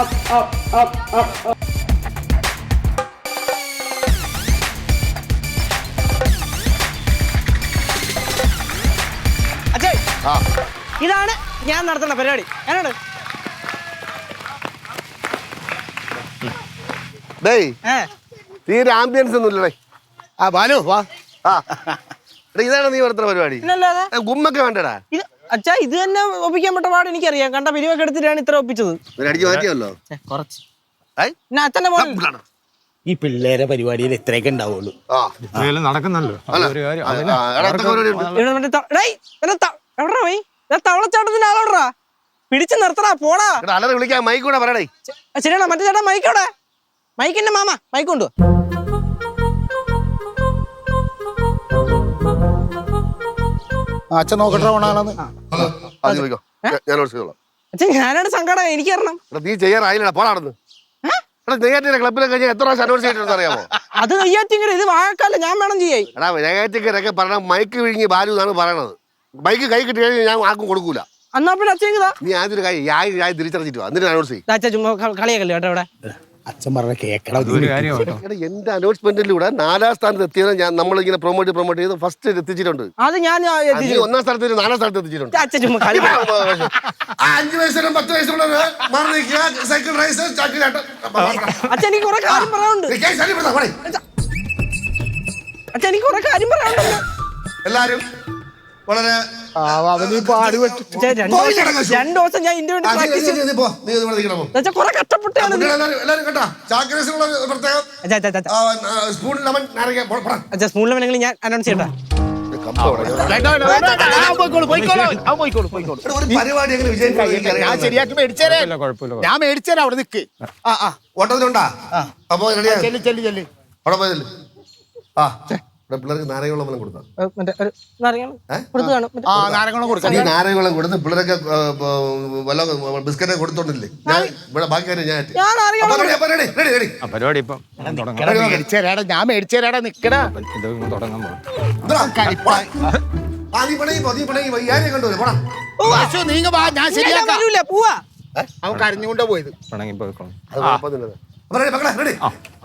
up, up, up, up, up. ആ. ഇതാണ് ഞാൻ നടത്തുന്ന പരിപാടി. ഞാനാണ് ഡേയ് തീരെ ആംബിയൻസ് ഒന്നും ഇല്ലടേ. ആ ബാലു വാ. ആ. ഇതാണ് നീ നടത്തുന്ന പരിപാടി. ഗുമ്മൊക്കെ വേണ്ടടാ. ഇത് അച്ഛാ ഇത് തന്നെ ഒപ്പിക്കാൻ പറ്റ പാട് എനിക്കറിയാം. കണ്ട പിരിവൊക്കെ എടുത്തിട്ടാണ് ഇത്ര ഒപ്പിച്ചത്. കുറച്ച്. ഏയ് പിന്നെ അച്ഛന്റെ പോലെ ഈ പിള്ളേരെ പരിപാടിയിൽ ഇത്രയൊക്കെ ഉണ്ടാവുള്ളൂ. നടക്കുന്നല്ലോ. ഒരു കാര്യം? ഇവിടെ മറ്റേ ത- ഡേയ്, ഇവിടെ ത- എവിടെടാ പോയി തവളച്ചാട്ടത്തിന്റെ ആളോടാ. പിടിച്ചു നിർത്തടാ പോടാ. എടാ അല്ലാതെ വിളിക്കാൻ മൈക്ക് കൂടെ പറയടേ. ചെ- ശരിയാണോ? മറ്റേ ചേട്ടാ മൈക്കോടെ മൈക്കിന്റെ മാമ മൈക്ക് അച്ഛൻ നോക്കട്ടെ ഓണാണെന്ന് അച്ഛൻ ഞാനാണ് സങ്കടം എനിക്ക് നീ പോടാടുന്ന് ക്ലബിലൊക്കെ എത്ര പ്രാവശ്യം അനൗൺസ് ചെയ്തിട്ടുണ്ടെന്ന് അറിയാമോ? അത് നെയ്യാറ്റിങ്കര ഇത് വാഴക്കാല ഞാൻ വേണം ചെയ്യായി എടാ പറഞ്ഞ മൈക്ക് വിഴുങ്ങി ബാലു എന്നാണ് പറയണത്. മൈക്ക് കൈ കിട്ടി കഴിഞ്ഞാൽ ഞാൻ ആർക്കും കൊടുക്കൂല. അന്നാ പിന്നെ അച്ഛൻ നീ ആദ്യം ഒരു തിരിച്ചറിഞ്ഞിട്ട് വാ. എന്നിട്ട് അനൗൺസ് ചെയ്യും. അച്ഛൻ ചുമ്മാ ക- കളിയാക്കല്ലേ കേട്ടോ ഇവിടെ. അച്ഛൻ പറഞ്ഞ കേക്കണം എടാ എന്റെ അനൗൺസ്മെന്റിലൂടെ നാലാം സ്ഥാനത്ത് എത്തിയത് ഞാൻ നമ്മളിങ്ങനെ പ്രൊമോട്ട് പ്രൊമോട്ട് ചെയ്ത് ഫസ്റ്റ് എത്തിച്ചിട്ടുണ്ട്. അത് ഞാൻ ആ, അത് എത്തിച്ചു. നീ ഒന്നാം സ്ഥലത്ത് നാലാം സ്ഥലത്ത് എത്തിച്ചിട്ടുണ്ട്. അച്ഛൻ ചുമ്മാ കളി ആ, അഞ്ച് വയസ്സിനും പത്ത് വയസ്സുള്ളവര് മാറി നിൽക്കുക സൈക്കിൾ റൈസ് ചാക്കിലാട്ട് അച്ഛൻ എനിക്ക് കുറെ കാര്യം പറയാനുണ്ട്. അച്ഛൻ എനിക്ക് കുറെ കാര്യം പറയാനുണ്ടല്ലോ എല്ലാരും വളരെ അവനിപ്പോ അടിപെട്ടു അച്ഛാ, രണ്ട് ദിവസം- ഞാൻ ഇതിന്റെ വേണ്ടി പ്രാക്ടീസ് ചെയ്തു നീ പോ. നീ ഇവിടെ നിൽക്കണം. അച്ഛൻ കുറെ കഷ്ടപ്പെട്ടാണ് പ്രത്യേകം അച്ഛാ അച്ഛാ അച്ഛാ അച്ഛാ സ്കൂളിലെ വേണമെങ്കിൽ ഞാൻ അനൗൺസ് ചെയ്യട്ടെ. പരിപാടി എങ്ങനെ വിജയിക്കും ഞാൻ എനിക്കറിയാം. ശരിയാക്കി മേടിച്ചേരാ. കുഴപ്പമില്ല കുഴപ്പമില്ല ഞാൻ മേടിച്ചേരാ അവിടെ നിക്ക്. ആ ആ. ഓട്ടത്തിലുണ്ടാ? അപ്പൊ ചെല്ലി ചെല്ലി ചെല്ലി. അവിടെ പോയതല്ലേ ആ. പിള്ളേർക്ക് നാരങ്ങ വെള്ളം വല്ലതും കൊടുത്താ പിള്ളേരൊക്കെ വല്ല ബിസ്ക്കറ്റ് കൊടുത്തോണ്ടില്ലേ? ഞാൻ ഇവിടെ ബാക്കി കാര്യം ഞാൻ പരിപാടി ഇപ്പം. മേടിച്ചേരാടാ ഞാൻ മേടിച്ചേരാടാ നിക്കടാ. തുടങ്ങാൻ നീങ്ങ വാ ഞാൻ ശരിയാക്കാം. വരൂല പോവാ. അവൻ കരഞ്ഞുകൊണ്ടാ പോയത്.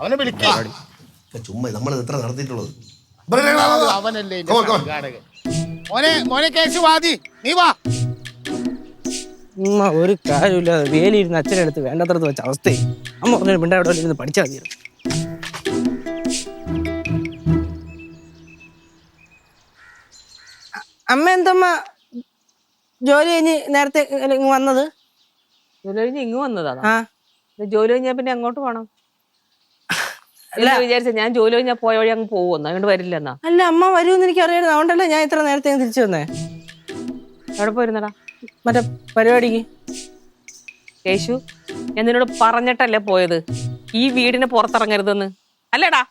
അവനെ വിളിക്കാം. ചുമ്മാ നമ്മൾ എത്ര നടത്തിയിട്ടുള്ളത്? അവനല്ലേ സംഘാടകൻ. മോനെ മോനെ കേശു വാതി. നീ വാ. ഉമ്മ ഒരു കാര്യമില്ല വേലിയിരുന്ന് അച്ഛനെ അടുത്ത് വേണ്ടത്രത്ത് വെച്ച അവസ്ഥയെ അമ്മ പറഞ്ഞു മിണ്ട അവിടെ ഇരുന്ന് പഠിച്ചാൽ മതി അമ്മ എന്തമ്മ? ജോലി കഴിഞ്ഞ് നേരത്തെ ഇങ്ങ് വന്നത്? ജോലി കഴിഞ്ഞ് ഇങ്ങ് വന്നതാ ആ. ജോലി കഴിഞ്ഞാ പിന്നെ അങ്ങോട്ട് പോണം. വിചാരിച്ച ഞാൻ ജോലി കഴിഞ്ഞാൽ പോയ വഴി അങ്ങ് പോകുന്നു അങ്ങോട്ട് വരില്ലെന്നാ. അല്ല അമ്മ വരുമെന്ന് എനിക്ക് അറിയായിരുന്നു. അതുകൊണ്ടല്ലേ ഞാൻ ഇത്ര നേരത്തെ തിരിച്ചു വന്നേ. എവിടെ പോയിരുന്നടാ? മറ്റേ പരിപാടിക്ക്. കേശു ഞാൻ നിന്നോട് പറഞ്ഞിട്ടല്ലേ പോയത്? ഈ വീടിന് പുറത്തിറങ്ങരുതെന്ന്. അല്ലടാ.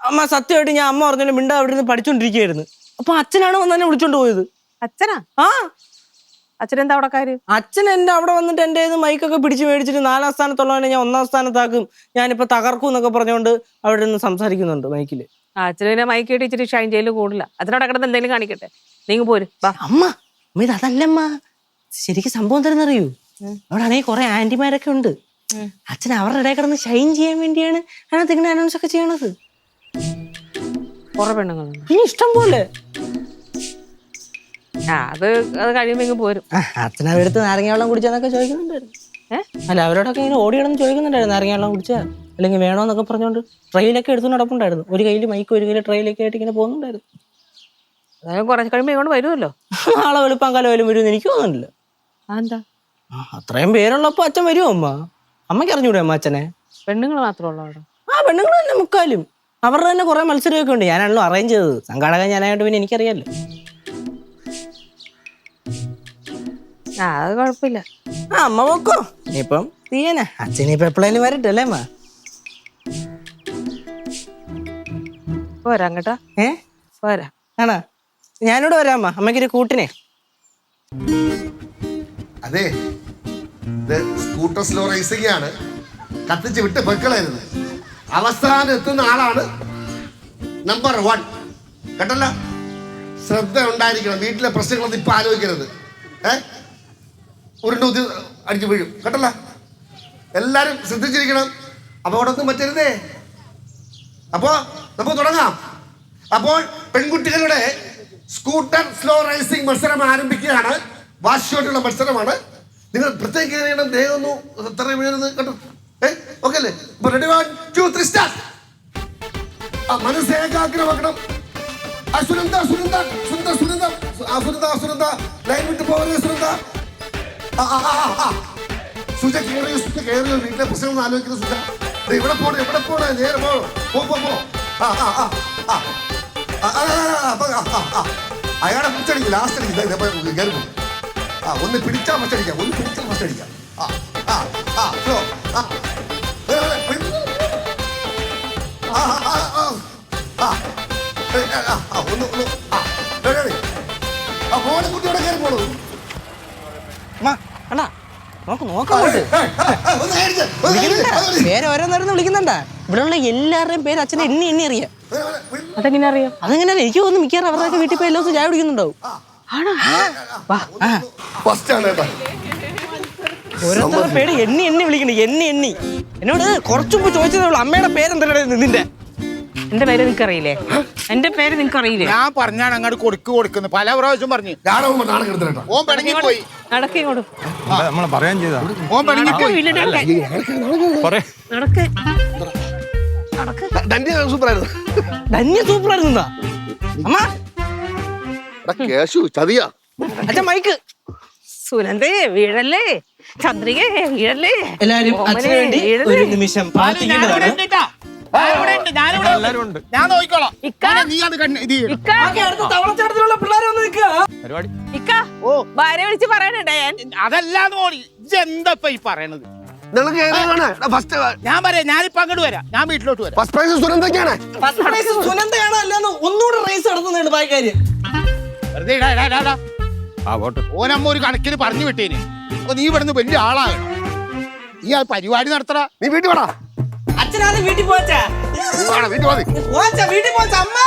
അമ്മ സത്യമായിട്ട് ഞാൻ അമ്മ പറഞ്ഞാലും മിണ്ട അവിടെ നിന്ന് പഠിച്ചോണ്ടിരിക്കുകയായിരുന്നു അപ്പൊ അച്ഛനാണ് വന്നെ വിളിച്ചോണ്ട് പോയത്? അച്ഛനാ? ആ. അച്ഛനെന്താ അവിടെ കാര്യം? അച്ഛൻ എന്റെ അവിടെ വന്നിട്ട് എന്റെ മൈക്കൊക്കെ പിടിച്ച് മേടിച്ചിട്ട് നാലാം സ്ഥാനത്തുള്ളവനെ ഞാൻ ഒന്നാം സ്ഥാനത്താക്കും. ഞാനിപ്പോ തകർക്കും എന്നൊക്കെ പറഞ്ഞുകൊണ്ട് അവിടെ നിന്ന് സംസാരിക്കുന്നുണ്ട് മൈക്കിൽ അച്ഛനെ മൈക്ക് കേട്ട് ഇച്ചിരി ഷൈൻ ചെയ്യൽ കൂടില്ല. അച്ഛനോട് കിടന്ന് എന്തെങ്കിലും കാണിക്കട്ടെ. നീങ്ങ് പോര്. അമ്മ അമ്മ ഇത് അതല്ലമ്മ. ശരിക്കും സംഭവം തരുന്നറിയൂ അവിടെ ആണെങ്കിൽ കുറെ ആന്റിമാരൊക്കെ ഉണ്ട്. അച്ഛൻ അവരുടെ ഇടയിൽ കിടന്ന് ഷൈൻ ചെയ്യാൻ വേണ്ടിയാണ് അതിനകത്ത് ഇങ്ങനെ അനൗൺസ് ഒക്കെ ചെയ്യണത്. കുറെ പെണ്ണുങ്ങളുണ്ട്. ഇനി ഇഷ്ടം പോലെ. ആ അത് അത് കഴിയുമ്പോ പോരും. അച്ഛൻ അവരെടുത്ത് നാരങ്ങ വെള്ളം കുടിച്ചെന്നൊക്കെ ചോദിക്കുന്നുണ്ടായിരുന്നു. അല്ല അവരോടൊക്കെ ഇങ്ങനെ ഓടിയിടന്ന് ചോദിക്കുന്നുണ്ടായിരുന്നു നാരങ്ങ വെള്ളം കുടിച്ചാ? അല്ലെങ്കിൽ വേണോന്നൊക്കെ പറഞ്ഞുകൊണ്ട് ട്രെയിലൊക്കെ എടുത്തു നടപ്പുണ്ടായിരുന്നു. ഒരു കയ്യിൽ മൈക്ക് ഒരു കയ്യിൽ ട്രെയിലൊക്കെ ആയിട്ട് ഇങ്ങനെ പോകുന്നുണ്ടായിരുന്നു. അതായത് കുറച്ച് കഴിയുമ്പോ ഇങ്ങോട്ട് വരുമല്ലോ നാളെ വെളുപ്പം കാലം വരും വരുമെന്ന് എനിക്ക് തോന്നുന്നില്ല. എന്താ അത്രയും പേരുള്ളപ്പോ അച്ഛൻ വരുമോ അമ്മ? അമ്മയ്ക്ക് അറിഞ്ഞൂടെ അമ്മ അച്ഛനെ? പെണ്ണുങ്ങൾ മാത്രമേ ഉള്ളൂ അവിടെ? ആ പെണ്ണുങ്ങൾ തന്നെ മുക്കാലും. അവരുടെ തന്നെ കുറെ മത്സരമൊക്കെ ഉണ്ട്. ഞാനാണല്ലോ അറേഞ്ച് ചെയ്തത്. സംഘാടകൻ ഞാനായിട്ട് പിന്നെ എനിക്കറിയാലോ ആ അത് കുഴപ്പമില്ല ആ അമ്മ നോക്കോ ഇനിയിപ്പം തീയനെ. അച്ഛനിപ്പോ എപ്പോഴേലും വരട്ടെ അല്ലേ അമ്മ? പോരാ കേട്ടാ. ഏ? പോരാ. ആണോ? ഞാനിവിടെ വരാം അമ്മ. അമ്മയ്ക്കൊരു കൂട്ടിനെ. അതെ. ഇത് സ്കൂട്ടർ സ്ലോ റേസിംഗ് ആണ്. കത്തിച്ച് വിട്ട് പൊക്കളായിരുന്നു അവസാനം എത്തുന്ന ആളാണ് നമ്പർ വൺ. കേട്ടല്ല? ശ്രദ്ധ ഉണ്ടായിരിക്കണം. വീട്ടിലെ പ്രശ്നങ്ങളൊന്നും ഇപ്പൊ ആലോചിക്കരുത്. ഏ? ഉരുണ്ട് കുത്തി അടിച്ചു വീഴും. കേട്ടല്ല? എല്ലാരും ശ്രദ്ധിച്ചിരിക്കണം. അപകടമൊന്നും പറ്റരുതേ. അപ്പോ നമുക്ക് തുടങ്ങാം. അപ്പോൾ പെൺകുട്ടികളുടെ സ്കൂട്ടർ സ്ലോ റേസിംഗ് മത്സരം ആരംഭിക്കുകയാണ്. വാശിയോട്ടുള്ള മത്സരമാണ്. നിങ്ങൾ പ്രത്യേകം ചെയ്യണം ദേഹം ഒന്ന് എത്ര വീഴുന്നത് കേട്ടോ? ഏ? ഓക്കെ അല്ലേ? അപ്പൊ ready one two three start മനസ്സ് ഏകാഗ്രമാക്കണം. ആ സുനന്ദ സുനന്ദ സുനന്ദ സുനന്ദ. ലൈൻ വിട്ട് പോകരുത് സുനന്ദ. സുജ കേറിയോ സുജ കേറിയോ വീട്ടിലെ പ്രശ്നം ആലോചിക്കുന്ന സുജ ഇവിടെ പോണ ഇവിടെ പോണ നേരെ പോ പോ പോ. അയാളെ പിടിച്ചടിക്കും ലാസ്റ്റ് അടിക്കും കയറി ആ ആ ഒന്ന് പിടിച്ചാൽ ഫസ്റ്റ് ഒന്ന് പിടിച്ചാൽ ഫസ്റ്റ് ആ ആ ആ ആ ആ ആ ആ ആ ആ ആ ആ ആ ആ ആ, ആ, ഒന്ന് ഒന്ന് ആ ആ ആ ആ മോനെ കുട്ടിയോടെ കയറി പോണു കണ്ടാ? നോക്ക് നോക്കങ്ങോട്ട് പേര് ഓരോന്നോരോന്ന് വിളിക്കുന്നുണ്ടാ. ഇവിടെയുള്ള എല്ലാവരുടെയും പേര് അച്ഛനെ എണ്ണി എണ്ണി അറിയാം. അതെങ്ങനെ അറിയാം? അതെങ്ങനെ എനിക്ക് തോന്നുന്നു മിക്കവാറും അവരുടെ വീട്ടിൽ പോയി എല്ലാ ദിവസവും ചായ കുടിക്കുന്നുണ്ടാവും. ആണ്? കേട്ടോ. ഓരോരുത്തരുടെ പേര് എണ്ണി എണ്ണി വിളിക്കണേ എണ്ണി എണ്ണി. എന്നോട് കുറച്ചു മുമ്പ് ചോദിച്ചതേ ഉള്ളൂ അമ്മയുടെ പേരെന്തല്ലേ നിന്റെ? എന്റെ പേര് നിനക്ക് അറിയില്ലേ എന്റെ പേര് നിങ്ങൾക്ക് അറിയില്ല? ഞാൻ പറഞ്ഞാണ് അങ്ങോട്ട് കൊടുക്ക് കൊടുക്കുന്നു. പല പ്രാവശ്യം പറഞ്ഞു. ഓൻ പിണങ്ങി പോയി. നടക്കേ കൊടു നമ്മൾ പറയാൻ ചെയ്താ? ഓൻ പിണങ്ങി പോയി. നടക്ക് സൂപ്പറായിരുന്നു. ധന്യ സൂപ്പറായിരുന്നു അമ്മ. കേശു ചതിയാ. അച്ഛൻ മൈക്ക്. സുനന്ദേ വീഴല്ലേ? ചന്ദ്രികേ വീഴല്ലേ? എല്ലാരും അച്ഛന് വേണ്ടി ഒരു നിമിഷം പ്രാർത്ഥിക്കേണ്ടതാണ്. ഞാൻ നോക്കിക്കോളാം. നീ അത് തവളച്ചാട്ടത്തിലുള്ള പിള്ളേരെ വന്ന് നിൽക്കുക പരിപാടി? ഇക്ക ഓ. ഭാര്യ വിളിച്ച് പറയാനുണ്ടേ ഞാൻ? അതല്ലാന്ന് മോളി ഇതെന്താ ഈ പറയണത്? ഫസ്റ്റ് ഞാൻ പറയാം ഞാനിപ്പോ അങ്ങോട്ട് വരാം. ഞാൻ വീട്ടിലോട്ട് വരാം. ഫസ്റ്റ് പ്രൈസ് ഫസ്റ്റ് പ്രൈസ് സുനന്ദയാണ് അല്ലാന്ന്? ഒന്നുകൂടെ റേസ് നടത്തുന്നുണ്ട് വെറുതെ ഓനമ്മ ഒരു കണക്കിന് പറഞ്ഞു വിട്ടേന്. അപ്പൊ നീ ഇവിടുന്ന് വലിയ ആളാകണം. നീ ആ പരിപാടി നടത്തടാ. നീ വീട്ടിൽ വേടാ. അച്ഛനാണ് വീട്ടിൽ പോച്ചാ നീ വേണം വീട്ടിൽ മതി പോച്ചാ വീട്ടിൽ പോച്ചാ അമ്മ